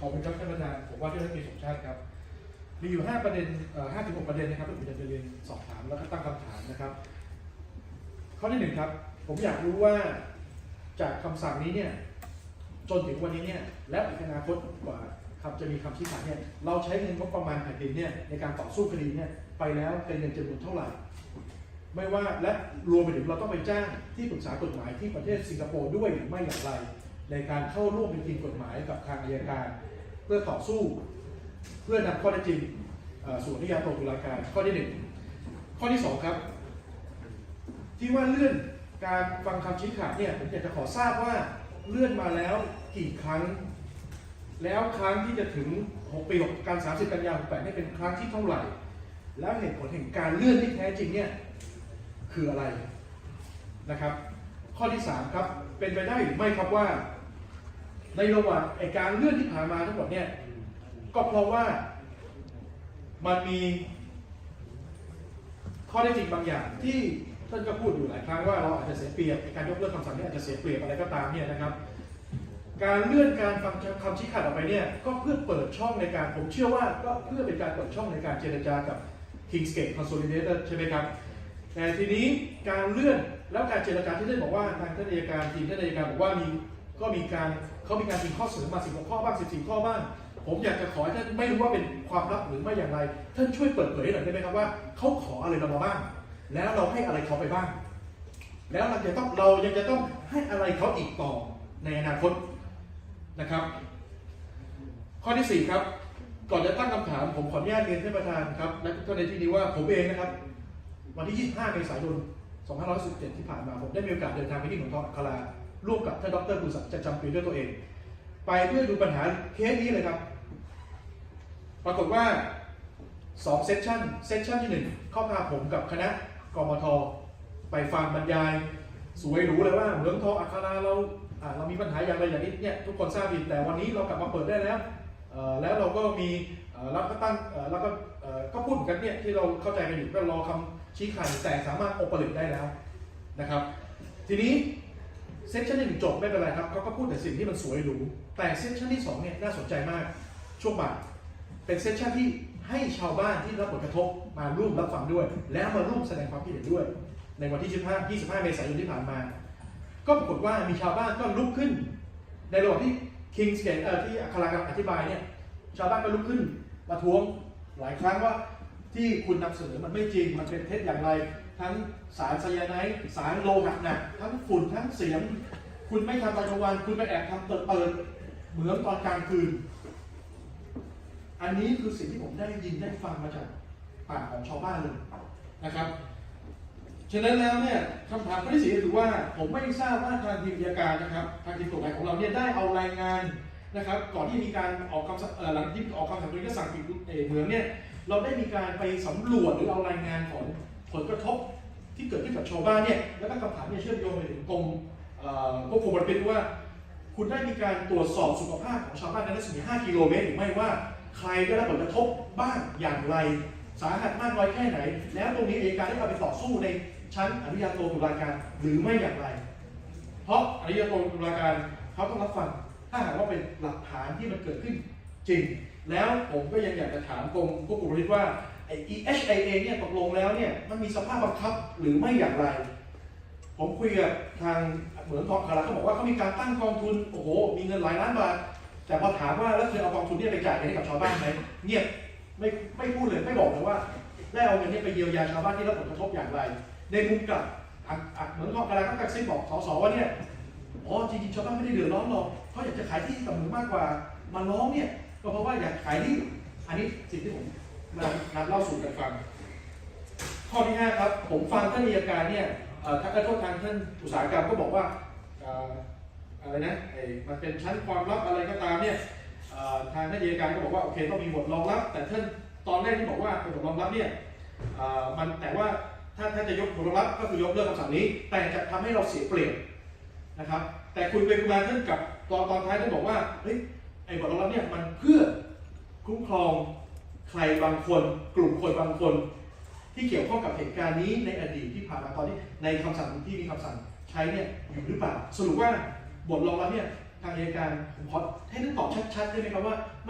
ขอบคุณครับท่านประธานผมว่าที่รัฐมนตรีสมชาติครับ มีอยู่ 5 ประเด็น5ถึง6ประเด็นนะครับที่ผมจะเรียนสอบถามแล้วก็ตั้งคำถามนะครับ ข้อที่หนึ่งครับ ผมอยากรู้ว่าจากคำสั่งนี้เนี่ยจนถึงวันนี้เนี่ยและอีกอนาคตกว่าคำจะมีคำชี้ขาดเนี่ยเราใช้เงินงบประมาณแผ่นดินเนี่ยในการต่อสู้คดีเนี่ยไปแล้วเป็นเงินจำนวนเท่าไหร่ ไม่ว่าและรวมไปถึงเราต้องไปจ้างที่ปรึกษากฎหมายที่ประเทศสิงคโปร์ด้วยหรือไม่อย่างไร ในการเข้าร่วมเป็นทีมกฎหมายกับทางอัยการ เพื่อต่อสู้ เพื่อนำข้อเท็จจริงสู่นิยามตุลาการข้อที่หนึ่งข้อที่สองครับ ที่ว่าเลื่อนการฟังคำชี้ขาดเนี่ยผมอยากจะขอทราบว่าเลื่อนมาแล้วกี่ครั้ง แล้วครั้งที่จะถึง6ปี6การ 30 กันยายน68นี่เป็นครั้งที่เท่าไหร่ แล้วเหตุผลแห่งการเลื่อนที่แท้จริงเนี่ยคืออะไรนะครับ ข้อที่ 3 ครับ เป็นไปได้หรือไม่ครับว่า ในระหว่างไอการเลื่อนที่ผ่านมาทั้งหมดเนี่ย ก็เพราะว่ามันมีข้อได้จริงบางอย่างที่ท่านก็พูดอยู่หลายครั้งว่าเราอาจจะเสียเปรียบในการยกเลิกคำสั่งนี้อาจจะเสียเปรียบอะไรก็ตามเนี่ยนะครับ การเลื่อนการฟังคำชี้ขาดออกไปเนี่ยก็เพื่อเปิดช่องในการผมเชื่อว่าก็เพื่อเป็นการเปิดช่องในการเจรจากับ Kingsgate Consolidated ใช่ไหมครับแต่ทีนี้การเลื่อนแล้วการเจรจาที่ท่านบอกว่าทางท่านอัยการทีมท่านอัยการบอกว่ามี ก็มีการเขามีการมีข้อเสนอมา16ข้อบ้าง14 ข้อบ้าง ผมอยากจะขอให้ท่านไม่รู้ว่าเป็นความลับหรือไม่อย่างไร ท่านช่วยเปิดเผยหน่อยได้ไหมครับว่าเขาขออะไรเรามาบ้าง แล้วเราให้อะไรเขาไปบ้าง แล้วเราจะต้องเรายังจะต้องให้อะไรเขาอีกต่อในอนาคตนะครับ ข้อที่ 4 ครับ ก่อนจะตั้งคำถามผมขออนุญาตเรียนท่านประธานครับและทุกท่านในที่นี้ว่าผมเองนะครับ วันที่ 25เมษายน2517ที่ผ่านมาผมได้มีโอกาสเดินทางไปที่หนองทองอัครา ร่วมกับท่านดรบุญศักดิ์จะจำปีด้วยตัวเอง ไปเพื่อดูปัญหาเคสนี้เลยครับ ปรากฏว่า2เซสชันเซสชันที่ 1 เข้าพาผมกับคณะกมท ไปฟังบรรยาย สวยหรูเลยว่าเหมืองทองอัคราเราเรามีปัญหาอย่างไรอย่างนี้เนี่ยทุกคนทราบดีแต่วันนี้เรากลับมาเปิดได้แล้วแล้วเราก็มีเราก็ตั้งเอ่อแล้วก็เอ่อก็พูดเหมือนกันเนี่ยที่เราเข้าใจกันอยู่ก็รอคำชี้ขาดแต่สามารถโอเปเรตได้แล้วนะครับ ทีนี้ เซสชันที่หนึ่งจบไม่เป็นไรครับเขาก็พูดแต่สิ่งที่มันสวยหรูแต่เซสชันที่สองเนี่ยน่าสนใจมากช่วงบ่ายเป็นเซสชันที่ให้ชาวบ้านที่รับผลกระทบมาร่วมรับฟังด้วย แล้วมาร่วมแสดงความคิดเห็นด้วย ในวันที่ 25 25 เมษายนที่ผ่านมา ก็ปรากฏว่ามีชาวบ้านก็ลุกขึ้น ในระหว่างที่ King's Gate เอ่อที่อัครากำลังอธิบายเนี่ยชาวบ้านก็ลุกขึ้นมาท้วงหลายครั้งว่า ที่คุณนำเสนอมันไม่จริง มันเป็นเท็จอย่างไร ทั้งสารไซยาไนด์สารโลหะหนักทั้งฝุ่นทั้งเสียง คุณไม่ทำตอนกลางวัน คุณไปแอบทำเปิดเปิดเหมือนตอนกลางคืน อันนี้คือสิ่งที่ผมได้ยินได้ฟังมาจากปากของชาวบ้านเลยนะครับฉะนั้นแล้วเนี่ยคำถามข้อที่สี่คือว่าผมไม่ทราบว่าทางทีมอัยการนะครับ ทางทีมกฎหมายของเราเนี่ยได้เอารายงานนะครับ ก่อนที่มีการออกคำสั่งหลังที่ออกคำสั่งโดยก็สั่งปิดเอ่อเหมืองเนี่ย เราได้มีการไปสำรวจหรือเอารายงานของผลกระทบที่เกิดขึ้นกับชาวบ้านเนี่ยแล้วก็คำถามเนี่ยเชื่อมโยงไปถึงกรมควบคุมมลพิษว่า คุณได้มีการตรวจสอบสุขภาพของชาวบ้านในรัศมี 5 กิโลเมตรหรือไม่ว่าใครได้รับผลกระทบบ้างอย่างไร สาหัสมากน้อยแค่ไหน แล้วตรงนี้เองการได้เอาไปต่อสู้ในชั้นอนุญาโตตุลาการหรือไม่อย่างไร เพราะอนุญาโตตุลาการเขาต้องรับฟังถ้าหากว่าเป็นหลักฐานที่มันเกิดขึ้นจริง แล้วผมก็ยังอยากจะถามกรมควบคุมมลพิษว่าไอ้ EHIA เนี่ยตกลงแล้วเนี่ยมันมีสภาพบังคับหรือไม่อย่างไร ผมคุยกับทางเหมืองทองคาราเขาบอกว่าเขามีการตั้งกองทุนโอ้โหมีเงินหลายล้านบาทแต่พอถามว่าแล้วเคยเอากองทุนเนี้ไปจ่ายให้กับชาวบ้านไหมเงียบไม่ไม่พูดเลยไม่บอกเลยว่าได้เอาเงินนี้ไปเยียวยาชาวบ้านที่รับผลกระทบอย่างไร ในมุมกลับเหมืองทองคาราก็กระซิบบอกสสว่าเนี่ยอ๋อจริงๆชาวบ้านไม่ได้เดือดร้อนหรอกเขาอยากจะขายที่กับเหมืองมากกว่ามาร้องเนี่ย ก็เพราะว่าอยากขายที่อันนี้สิ่งที่ผมมานำเล่าสู่กันฟัง ข้อที่ห้าครับ ผมฟังท่านอัยการเนี่ยเอ่อทางกระทบทางท่านอุตสาหกรรมก็บอกว่าอะไรนะไอ้มันเป็นชั้นความลับอะไรก็ตามเนี่ยทางท่านอัยการก็บอกว่าโอเคต้องมีบทรองรับ แต่ท่านตอนแรกที่บอกว่าเป็นบทรองรับเนี่ยมันแต่ว่าถ้าถ้าจะยกบทรองรับก็คือยกเลิกคำสั่งนี้ แต่จะทำให้เราเสียเปรียบนะครับ แต่คุยไปคุยมาท่านกับตอนตอนท้ายท่านบอกว่าเฮ้ย ไอ้บทรองรับเนี่ยมันเพื่อคุ้มครองใครบางคน กลุ่มคนบางคน ที่เกี่ยวข้องกับเหตุการณ์นี้ในอดีตที่ผ่านมาตอนนี้ในคำสั่งที่มีคำสั่งใช้เนี่ยอยู่หรือเปล่า สรุปว่าบทรองรับเนี่ยทางอัยการผมขอให้ท่านตอบชัดๆได้ไหมครับว่า